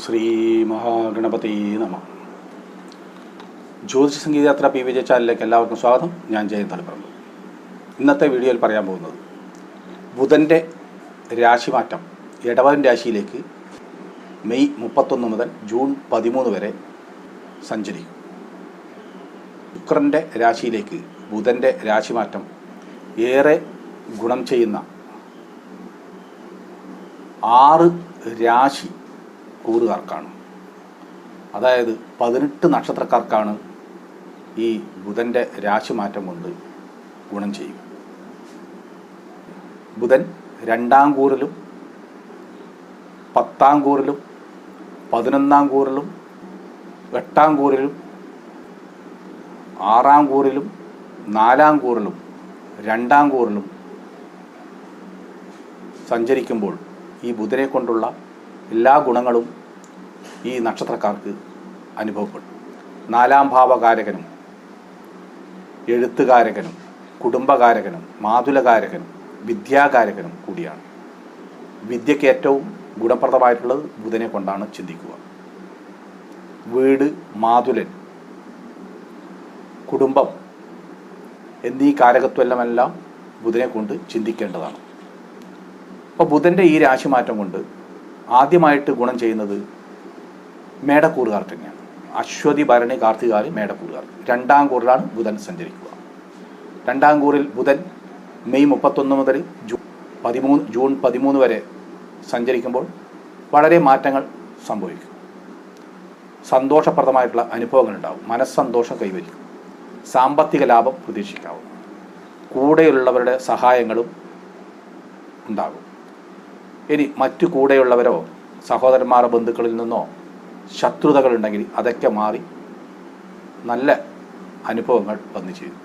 ശ്രീ മഹാഗണപതി നമ. ജ്യോതിഷ സംഗീതയാത്ര പി വിജയ ചാനലിലേക്ക് എല്ലാവർക്കും സ്വാഗതം. ഞാൻ ജയൻ തളിപ്പറമ്പ് ഇന്നത്തെ വീഡിയോയിൽ പറയാൻ പോകുന്നത് ബുധന്റെ രാശിമാറ്റം ഇടവൻ രാശിയിലേക്ക് മെയ് മുപ്പത്തൊന്ന് മുതൽ ജൂൺ പതിമൂന്ന് വരെ സഞ്ചരിക്കും. ശുക്രന്റെ രാശിയിലേക്ക് ബുധന്റെ രാശിമാറ്റം ഏറെ ഗുണം ചെയ്യുന്ന ആറ് രാശി കൂറുകാർക്കാണ്. അതായത് പതിനെട്ട് നക്ഷത്രക്കാർക്കാണ് ഈ ബുധന്റെ രാശിമാറ്റം കൊണ്ട് ഗുണം ചെയ്യും. ബുധൻ രണ്ടാം കൂറിലും പത്താം കൂറിലും പതിനൊന്നാം കൂറിലും എട്ടാം കൂറിലും ആറാം കൂറിലും നാലാം കൂറിലും രണ്ടാം കൂറിലും സഞ്ചരിക്കുമ്പോൾ ഈ ബുധനെ കൊണ്ടുള്ള എല്ലാ ഗുണങ്ങളും ഈ നക്ഷത്രക്കാർക്ക് അനുഭവപ്പെടും നാലാം ഭാവകാരകനും എഴുത്തുകാരകനും കുടുംബകാരകനും മാതുലകാരകനും വിദ്യാകാരകനും കൂടിയാണ്. വിദ്യയ്ക്ക് ഏറ്റവും ഗുണപ്രദമായിട്ടുള്ളത് ബുധനെ കൊണ്ടാണ് ചിന്തിക്കുക. വീട് മാതുലൻ കുടുംബം എന്നീ കാരകത്വമെല്ലാം ബുധനെ കൊണ്ട് ചിന്തിക്കേണ്ടതാണ്. അപ്പോൾ ബുധന്റെ ഈ രാശിമാറ്റം കൊണ്ട് ആദ്യമായിട്ട് ഗുണം ചെയ്യുന്നത് മേടക്കൂറുകാർ തന്നെയാണ്. അശ്വതി ഭരണി കാർത്തികാൽ മേടക്കൂറുകാർ. രണ്ടാം കൂറിലാണ് ബുധൻ സഞ്ചരിക്കുക. രണ്ടാം കൂറിൽ ബുധൻ മെയ് മുപ്പത്തൊന്ന് മുതൽ ജൂ പതിമൂന്ന് ജൂൺ പതിമൂന്ന് വരെ സഞ്ചരിക്കുമ്പോൾ വളരെ മാറ്റങ്ങൾ സംഭവിക്കും. സന്തോഷപ്രദമായിട്ടുള്ള അനുഭവങ്ങൾ ഉണ്ടാവും മനസ്സന്തോഷം കൈവരിക്കും. സാമ്പത്തിക ലാഭം പ്രതീക്ഷിക്കാവും കൂടെയുള്ളവരുടെ സഹായങ്ങളും ഉണ്ടാകും. ഇനി മറ്റു കൂടെയുള്ളവരോ സഹോദരന്മാരോ ബന്ധുക്കളിൽ നിന്നോ ശത്രുതകളുണ്ടെങ്കിൽ അതൊക്കെ മാറി നല്ല അനുഭവങ്ങൾ വന്നു ചെയ്തു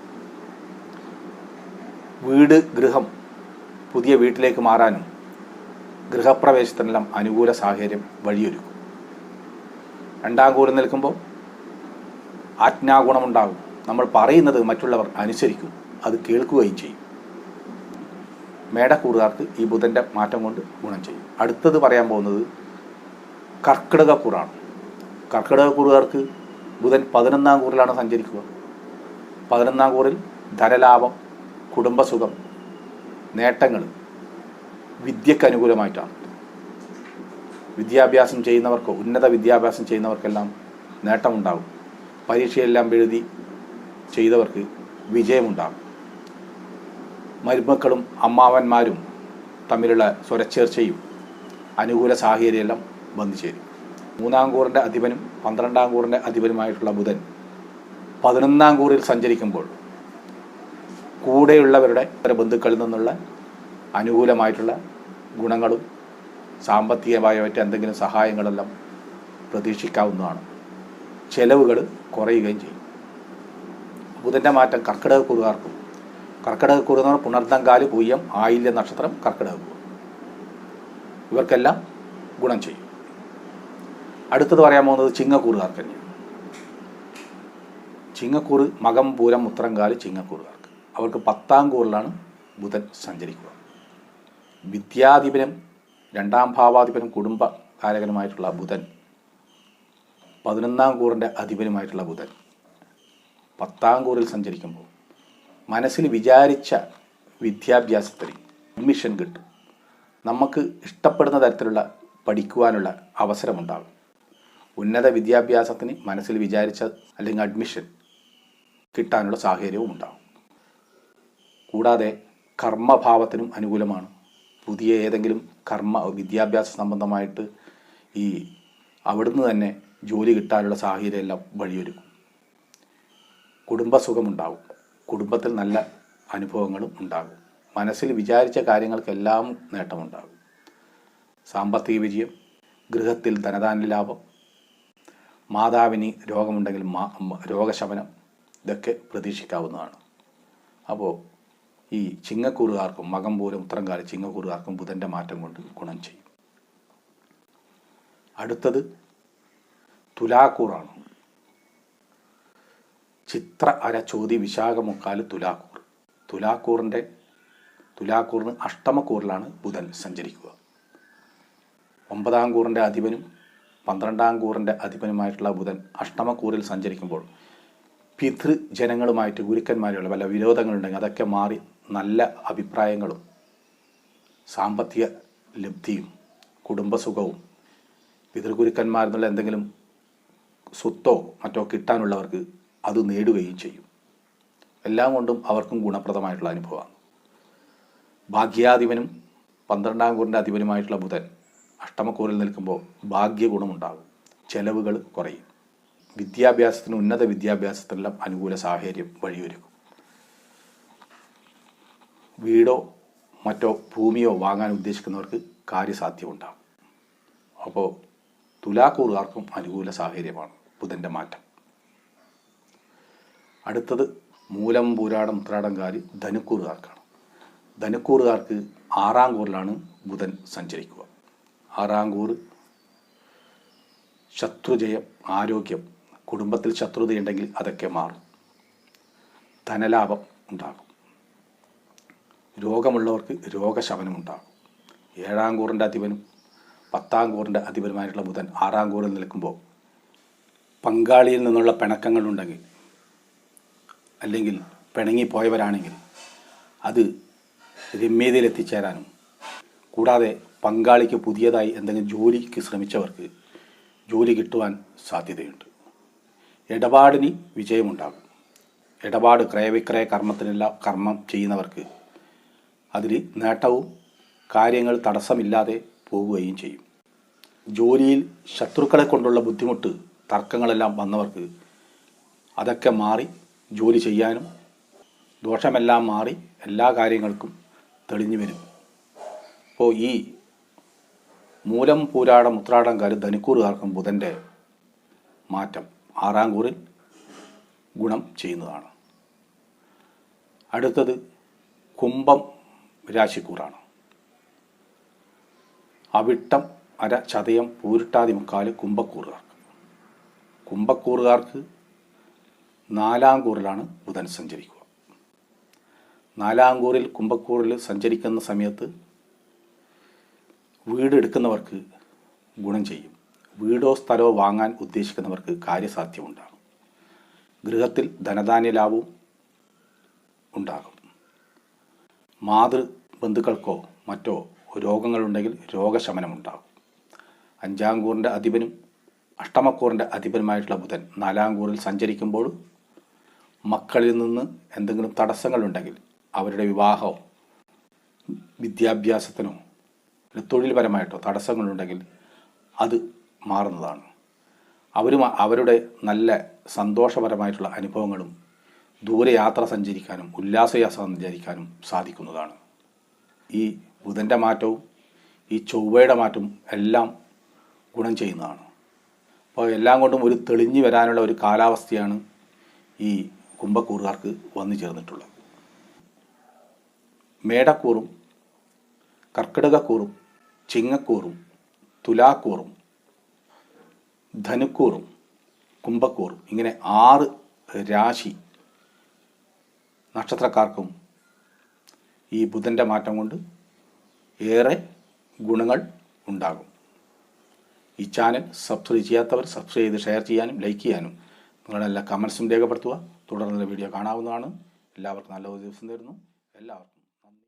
വീട് ഗൃഹം പുതിയ വീട്ടിലേക്ക് മാറാനും ഗൃഹപ്രവേശത്തിനെല്ലാം അനുകൂല സാഹചര്യം വഴിയൊരുക്കും. രണ്ടാം കൂടെ നിൽക്കുമ്പോൾ ആജ്ഞാഗുണമുണ്ടാകും. നമ്മൾ പറയുന്നത് മറ്റുള്ളവർ അനുസരിക്കും അത് കേൾക്കുകയും ചെയ്യും. മേടക്കൂറുകാർക്ക് ഈ ബുധന്റെ മാറ്റം കൊണ്ട് ഗുണം ചെയ്യും. അടുത്തത് പറയാൻ പോകുന്നത് കർക്കിടകക്കൂറാണ്. കർക്കിടകക്കൂറുകാർക്ക് ബുധൻ പതിനൊന്നാം കൂറിലാണ് സഞ്ചരിക്കുക. പതിനൊന്നാം കൂറിൽ ധനലാഭം കുടുംബസുഖം നേട്ടങ്ങൾ വിദ്യക്ക് അനുകൂലമായിട്ടാണ്. വിദ്യാഭ്യാസം ചെയ്യുന്നവർക്ക് ഉന്നത വിദ്യാഭ്യാസം ചെയ്യുന്നവർക്കെല്ലാം നേട്ടമുണ്ടാകും. പരീക്ഷയെല്ലാം എഴുതി ചെയ്തവർക്ക് വിജയമുണ്ടാകും. മരുമക്കളും അമ്മാവന്മാരും തമ്മിലുള്ള സ്വരച്ചേർച്ചയും അനുകൂല സാഹചര്യമെല്ലാം വന്നു ചേരും മൂന്നാം കൂറിന്റെ അധിപനും പന്ത്രണ്ടാം കൂറിന്റെ അധിപനുമായിട്ടുള്ള ബുധൻ പതിനൊന്നാം കൂറിൽ സഞ്ചരിക്കുമ്പോൾ കൂടെയുള്ളവരുടെ ബന്ധുക്കളിൽ നിന്നുള്ള അനുകൂലമായിട്ടുള്ള ഗുണങ്ങളും സാമ്പത്തികമായ മറ്റെന്തെങ്കിലും സഹായങ്ങളെല്ലാം പ്രതീക്ഷിക്കാവുന്നതാണ്. ചെലവുകൾ കുറയുകയും ചെയ്യും. ബുധന്റെ മാറ്റം കർക്കിടക കുറുകാർക്കും കർക്കിടക കുറ് എന്ന് പറഞ്ഞാൽ പുണർദങ്കാൽ പൂയം ആയില്യ നക്ഷത്രം കർക്കിടക കുറ് ഇവർക്കെല്ലാം ഗുണം ചെയ്യും. അടുത്തത് പറയാൻ പോകുന്നത് ചിങ്ങക്കൂറുകാർക്ക് തന്നെയാണ്. ചിങ്ങക്കൂറ് മകം പൂരം ഉത്തരങ്കാൽ ചിങ്ങക്കൂറുകാർക്ക്. അവർക്ക് പത്താം കൂറിലാണ് ബുധൻ സഞ്ചരിക്കുക. വിദ്യാധിപനും രണ്ടാം ഭാവാധിപനും കുടുംബ കാരകനുമായിട്ടുള്ള ബുധൻ പതിനൊന്നാം കൂറിന്റെ അധിപനുമായിട്ടുള്ള ബുധൻ പത്താം കൂറിൽ സഞ്ചരിക്കുമ്പോൾ മനസ്സിൽ വിചാരിച്ച വിദ്യാഭ്യാസത്തിന് അഡ്മിഷൻ കിട്ടും. നമുക്ക് ഇഷ്ടപ്പെടുന്ന തരത്തിലുള്ള പഠിക്കുവാനുള്ള അവസരമുണ്ടാകും. ഉന്നത വിദ്യാഭ്യാസത്തിന് മനസ്സിൽ വിചാരിച്ച അല്ലെങ്കിൽ അഡ്മിഷൻ കിട്ടാനുള്ള സാഹചര്യവും ഉണ്ടാകും. കൂടാതെ കർമ്മഭാവത്തിനും അനുകൂലമാണ്. പുതിയ ഏതെങ്കിലും കർമ്മ വിദ്യാഭ്യാസ സംബന്ധമായിട്ട് ഈ അവിടുന്ന് തന്നെ ജോലി കിട്ടാനുള്ള സാഹചര്യമെല്ലാം വഴിയൊരുക്കും. കുടുംബസുഖമുണ്ടാകും കുടുംബത്തിൽ നല്ല അനുഭവങ്ങളും ഉണ്ടാകും. മനസ്സിൽ വിചാരിച്ച കാര്യങ്ങൾക്കെല്ലാം നേട്ടമുണ്ടാകും. സാമ്പത്തിക വിജയം ഗൃഹത്തിൽ ധനദാന ലാഭം മാതാവിന് രോഗമുണ്ടെങ്കിൽ മാ രോഗശമനം ഇതൊക്കെ പ്രതീക്ഷിക്കാവുന്നതാണ്. അപ്പോൾ ഈ ചിങ്ങക്കൂറുകാർക്കും മകം പോലും ഉത്തരംകാല ചിങ്ങക്കൂറുകാർക്കും ബുധന്റെ മാറ്റം കൊണ്ട് ഗുണം ചെയ്യും. അടുത്തത് തുലാക്കൂറാണ്. ചിത്ര അര ചോതി വിശാഖമുക്കാൽ തുലാക്കൂർ. തുലാക്കൂറിന്റെ തുലാക്കൂറിന് അഷ്ടമക്കൂറിലാണ് ബുധൻ സഞ്ചരിക്കുക. ഒമ്പതാം കൂറിന്റെ അധിപനും പന്ത്രണ്ടാം കൂറിന്റെ അധിപനുമായിട്ടുള്ള ബുധൻ അഷ്ടമക്കൂറിൽ സഞ്ചരിക്കുമ്പോൾ പിതൃ ജനങ്ങളുമായിട്ട് ഗുരുക്കന്മാരുള്ള പല വിരോധങ്ങളുണ്ടെങ്കിൽ അതൊക്കെ മാറി നല്ല അഭിപ്രായങ്ങളും സാമ്പത്തിക ലബ്ധിയും കുടുംബസുഖവും പിതൃഗുരുക്കന്മാരിൽ നിന്നുള്ള എന്തെങ്കിലും സ്വത്തോ മറ്റോ കിട്ടാനുള്ളവർക്ക് അത് നേടുകയും ചെയ്യും. എല്ലാം കൊണ്ടും അവർക്കും ഗുണപ്രദമായിട്ടുള്ള അനുഭവമാണ്. ഭാഗ്യാധിപനും പന്ത്രണ്ടാം കൂറിന്റെ അധിപനുമായിട്ടുള്ള ബുധൻ അഷ്ടമക്കൂറിൽ നിൽക്കുമ്പോൾ ഭാഗ്യഗുണമുണ്ടാകും. ചെലവുകൾ കുറയും. വിദ്യാഭ്യാസത്തിന് ഉന്നത വിദ്യാഭ്യാസത്തിനെല്ലാം അനുകൂല സാഹചര്യം വഴിയൊരുക്കും. വീടോ മറ്റോ ഭൂമിയോ വാങ്ങാൻ ഉദ്ദേശിക്കുന്നവർക്ക് കാര്യസാധ്യമുണ്ടാകും. അപ്പോൾ തുലാക്കൂറുകാർക്കും അനുകൂല സാഹചര്യമാണ് ബുധന്റെ മാറ്റം. അടുത്തത് മൂലം പൂരാടം ഉത്രാടംകാരി ധനുക്കൂറുകാർക്കാണ്. ധനുക്കൂറുകാർക്ക് ആറാം കൂറിലാണ് ബുധൻ സഞ്ചരിക്കുക. ആറാം കൂറ് ശത്രുജയം ആരോഗ്യം. കുടുംബത്തിൽ ശത്രുതയുണ്ടെങ്കിൽ അതൊക്കെ മാറും. ധനലാഭം ഉണ്ടാകും. രോഗമുള്ളവർക്ക് രോഗശമനം ഉണ്ടാകും. ഏഴാം കൂറിന്റെ അധിപനും പത്താം കൂറിന്റെ അധിപനുമായിട്ടുള്ള ബുധൻ ആറാം കൂറിൽ നിൽക്കുമ്പോൾ പങ്കാളിയിൽ നിന്നുള്ള പിണക്കങ്ങളുണ്ടെങ്കിൽ അല്ലെങ്കിൽ പിണങ്ങിപ്പോയവരാണെങ്കിൽ അത് രമ്യതയിൽ എത്തിച്ചേരാനും കൂടാതെ പങ്കാളിക്ക് പുതിയതായി എന്തെങ്കിലും ജോലിക്ക് ശ്രമിച്ചവർക്ക് ജോലി കിട്ടുവാൻ സാധ്യതയുണ്ട്. ഇടപാടിന് വിജയമുണ്ടാകും. ഇടപാട് ക്രയവിക്രയ കർമ്മത്തിനെല്ലാം കർമ്മം ചെയ്യുന്നവർക്ക് അതിൽ നേട്ടവും കാര്യങ്ങൾ തടസ്സമില്ലാതെ പോവുകയും ചെയ്യും. ജോലിയിൽ ശത്രുക്കളെ കൊണ്ടുള്ള ബുദ്ധിമുട്ട് തർക്കങ്ങളെല്ലാം വന്നവർക്ക് അതൊക്കെ മാറി ജോലി ചെയ്യാനും ദോഷമെല്ലാം മാറി എല്ലാ കാര്യങ്ങൾക്കും തെളിഞ്ഞു വരും. അപ്പോൾ ഈ മൂലം പൂരാടം ഉത്രാടം കാര്യം ധനുക്കൂറുകാർക്കും ബുധന്റെ മാറ്റം ആറാം കൂറിൽ ഗുണം ചെയ്യുന്നതാണ്. അടുത്തത് കുംഭം രാശിക്കൂറാണ്. അവിട്ടം അര ചതയം പൂരിട്ടാതി മുക്കാൽ കുംഭക്കൂറുകാർക്ക്. കുംഭക്കൂറുകാർക്ക് നാലാം കൂറിലാണ് ബുധൻ സഞ്ചരിക്കുക. നാലാം കൂറിൽ കുംഭക്കൂറിൽ സഞ്ചരിക്കുന്ന സമയത്ത് വീട് എടുക്കുന്നവർക്ക് ഗുണം ചെയ്യും. വീടോ സ്ഥലമോ വാങ്ങാൻ ഉദ്ദേശിക്കുന്നവർക്ക് കാര്യസാധ്യം ഉണ്ടാകും ഗൃഹത്തിൽ ധനധാന്യ ലാഭവും ഉണ്ടാകും. മാതൃ ബന്ധുക്കൾക്കോ മറ്റോ രോഗങ്ങളുണ്ടെങ്കിൽ രോഗശമനമുണ്ടാകും. അഞ്ചാം കൂറിന്റെ അധിപനും അഷ്ടമക്കൂറിന്റെ അധിപനുമായിട്ടുള്ള ബുധൻ നാലാം കൂറിൽ സഞ്ചരിക്കുമ്പോൾ മക്കളിൽ നിന്ന് എന്തെങ്കിലും തടസ്സങ്ങളുണ്ടെങ്കിൽ അവരുടെ വിവാഹമോ വിദ്യാഭ്യാസത്തിനോ തൊഴിൽപരമായിട്ടോ തടസ്സങ്ങളുണ്ടെങ്കിൽ അത് മാറുന്നതാണ്. അവരും അവരുടെ നല്ല സന്തോഷപരമായിട്ടുള്ള അനുഭവങ്ങളും ദൂരയാത്ര സഞ്ചരിക്കാനും ഉല്ലാസയാത്ര സഞ്ചരിക്കാനും സാധിക്കുന്നതാണ്. ഈ ബുധന്റെ മാറ്റവും ഈ ചൊവ്വയുടെ മാറ്റവും എല്ലാം ഗുണം ചെയ്യുന്നതാണ്. അപ്പോൾ എല്ലാം കൊണ്ടും ഒരു തെളിഞ്ഞു വരാനുള്ള ഒരു കാലാവസ്ഥയാണ് ഈ കുംഭക്കൂറുകാർക്ക് വന്നു ചേർന്നിട്ടുള്ളത്. മേടക്കൂറും കർക്കിടകക്കൂറും ചിങ്ങക്കൂറും തുലാക്കൂറും ധനുക്കൂറും കുംഭക്കൂറും ഇങ്ങനെ ആറ് രാശി നക്ഷത്രക്കാർക്കും ഈ ബുധന്റെ മാറ്റം കൊണ്ട് ഏറെ ഗുണങ്ങൾ ഉണ്ടാകും. ഈ ചാനൽ സബ്സ്ക്രൈബ് ചെയ്യാത്തവർ സബ്സ്ക്രൈബ് ചെയ്ത് ഷെയർ ചെയ്യാനും ലൈക്ക് ചെയ്യാനും നിങ്ങളുടെ എല്ലാ കമൻസും രേഖപ്പെടുത്തുക. തുടർന്നുള്ള വീഡിയോ കാണാവുന്നതാണ്. എല്ലാവർക്കും നല്ല ഒരു ദിവസം തരുന്നു. എല്ലാവർക്കും